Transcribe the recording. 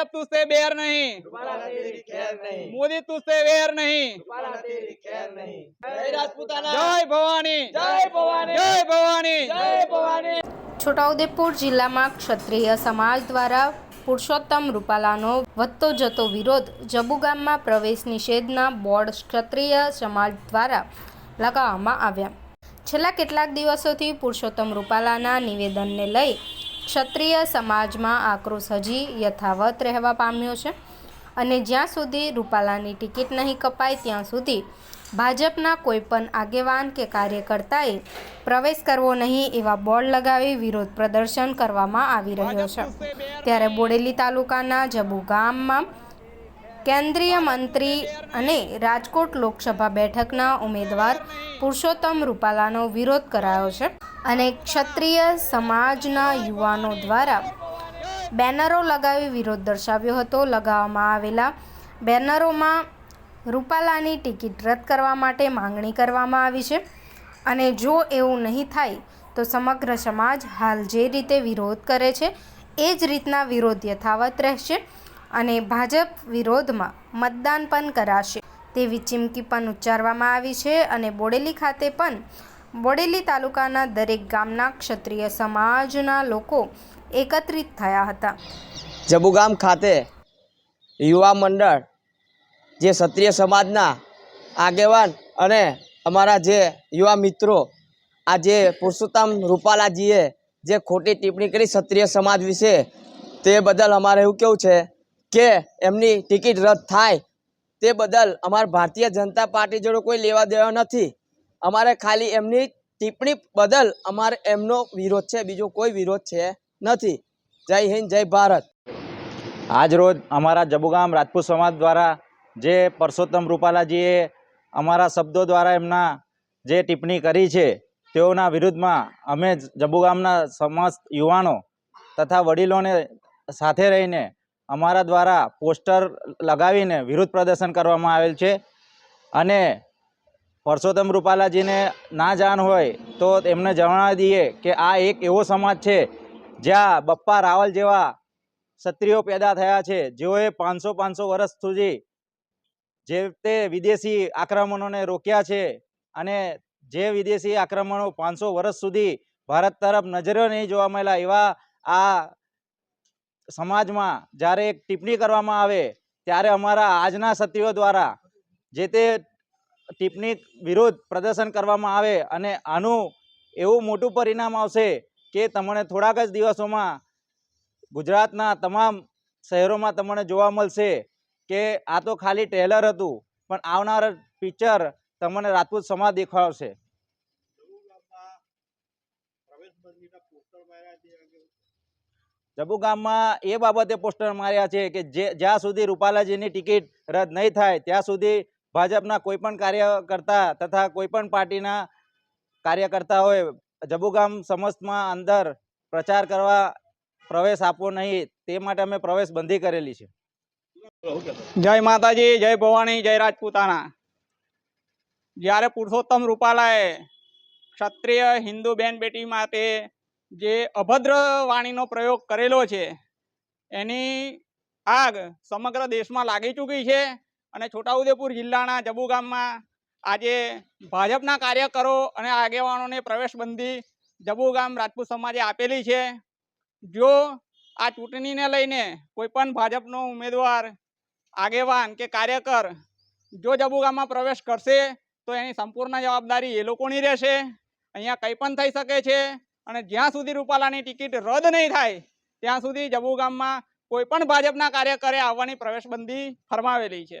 ભાજપ તુસે બેર નહીં. મોદી તુસે વેર નહીં. જય ભવાની. જય ભવાની. જય ભવાની. જય ભવાની. છોટાઉદેપુર જિલ્લામાં ક્ષત્રિય સમાજ દ્વારા પુરુષોત્તમ રૂપાલાનો વધતો જતો વિરોધ જબુગામમાં પ્રવેશ નિષેધના બોર્ડ ક્ષત્રિય સમાજ દ્વારા લગાવવામાં આવ્યા. છેલ્લા કેટલાક દિવસોથી પુરુષોત્તમ રૂપાલાના નિવેદનને લઈ ક્ષત્રિય સમાજમાં આક્રોશ હજી યથાવત રહેવા પામ્યો છે અને જ્યાં સુધી રૂપાલાની ટિકિટ નહીં કપાય ત્યાં સુધી ભાજપના કોઈપણ આગેવાન કે કાર્યકર્તાએ પ્રવેશ કરવો નહીં એવા બોર્ડ લગાવી વિરોધ પ્રદર્શન કરવામાં આવી રહ્યો છે. ત્યારે બોડેલી તાલુકાના જબુ ગામમાં કેન્દ્રીય મંત્રી અને રાજકોટ લોકસભા બેઠકના ઉમેદવાર પુરુષોત્તમ રૂપાલાનો વિરોધ કરાયો છે. અને ક્ષત્રિય સમાજના યુવાનો દ્વારા બેનરો લગાવી વિરોધ દર્શાવ્યો હતો. લગાવવામાં આવેલા બેનરોમાં રૂપાલાની ટિકિટ રદ કરવા માટે માંગણી કરવામાં આવી છે અને જો એવું નહીં થાય તો સમગ્ર સમાજ હાલ જે રીતે વિરોધ કરે છે એ જ રીતના વિરોધ યથાવત રહેશે અને ભાજપ વિરોધમાં મતદાન પણ કરાશે તેવી ચીમકી પણ ઉચ્ચારવામાં આવી છે અને બોડેલી ખાતે પણ બોડેલી તાલુકાના દરેક ગામના ક્ષત્રિય સમાજના લોકો એકત્રિત થયા હતા. જબુગામ ખાતે યુવા મંડળ, જે ક્ષત્રિય સમાજના આગેવાન અને અમારા જે યુવા મિત્રો આ જે પુરુષોત્તમ રૂપાલાજીએ જે ખોટી ટિપ્પણી કરી ક્ષત્રિય સમાજ વિશે, તે બદલ અમારે એવું કેવું છે કે એમની ટિકિટ રદ થાય તે બદલ અમારા ભારતીય જનતા પાર્ટી જોડે કોઈ લેવા દેવા નથી. અમારે ખાલી એમની ટિપ્પણી બદલ અમારે એમનો વિરોધ છે, બીજો કોઈ વિરોધ છે નથી. જય હિન્દ, જય ભારત. આજ રોજ અમારા જબુગામ રાજપૂત સમાજ દ્વારા જે પરસોત્તમ રૂપાલાજીએ અમારા શબ્દો દ્વારા એમના જે ટિપ્પણી કરી છે, તેઓના વિરુદ્ધમાં અમે જબુગામના સમસ્ત યુવાનો તથા વડીલોને સાથે રહીને અમારા દ્વારા પોસ્ટર લગાવીને વિરોધ પ્રદર્શન કરવામાં આવેલ છે. અને પરસોત્તમ રૂપાલાજીને ના જાણ હોય તો એમને જણાવી દઈએ કે આ એક એવો સમાજ છે જ્યાં બપ્પા રાવલ જેવા ક્ષત્રિયો પેદા થયા છે. જેઓએ પાંચસો પાંચસો વર્ષ સુધી જે તે વિદેશી આક્રમણોને રોક્યા છે અને જે વિદેશી આક્રમણો પાંચસો વર્ષ સુધી ભારત તરફ નજરો નહીં જોવા મળેલા એવા આ સમાજમાં જ્યારે એક ટિપ્પણી કરવામાં આવે ત્યારે અમારા આજના ક્ષત્રિયો દ્વારા જે તે ટિપ્પણી વિરુદ્ધ પ્રદર્શન કરવામાં આવે અને આનું એવું મોટું પરિણામ આવશે કે તમને થોડાક જ દિવસોમાં ગુજરાતના તમામ શહેરોમાં તમને જોવા મળશે કે આ તો ખાલી ટ્રેલર હતું, પણ આવનાર પિક્ચર તમને રાજપૂત સમાજ દેખાડશે. જબુ ગામમાં એ બાબતે પોસ્ટર માર્યા છે કે જે જ્યાં સુધી રૂપાલાજીની ટિકિટ રદ નહીં થાય, ત્યાં સુધી ભાજપના કોઈ પણ કાર્યકર્તા તથા કોઈ પણ પાર્ટીના કાર્યકર્તા હોય, જબુગામ સમસ્તમાં અંદર પ્રચાર કરવા પ્રવેશ આપવો નહીં, તે માટે અમે પ્રવેશ બંધી કરેલી છે. જય માતાજી, જય ભવાની, જય રાજપૂતાના જ્યારે પુરુષોત્તમ રૂપાલાએ ક્ષત્રિય હિન્દુ બેન બેટી માટે જે અભદ્ર વાણીનો પ્રયોગ કરેલો છે, એની આગ સમગ્ર દેશમાં લાગી ચૂકી છે. અને છોટાઉદેપુર જિલ્લાના જબુ ગામમાં આજે ભાજપના કાર્યકરો અને આગેવાનોને પ્રવેશબંધી જબુ ગામ રાજપૂત સમાજે આપેલી છે. જો આ ચૂંટણીને લઈને કોઈ પણ ભાજપનો ઉમેદવાર, આગેવાન કે કાર્યકર જો જબુગામાં પ્રવેશ કરશે, તો એની સંપૂર્ણ જવાબદારી એ લોકોની રહેશે. અહીંયા કંઈ પણ થઈ શકે છે અને જ્યાં સુધી રૂપાલાની ટિકિટ રદ નહીં થાય, ત્યાં સુધી જબુગામમાં કોઈ પણ ભાજપના કાર્યકરે આવવાની પ્રવેશબંધી ફરમાવેલી છે.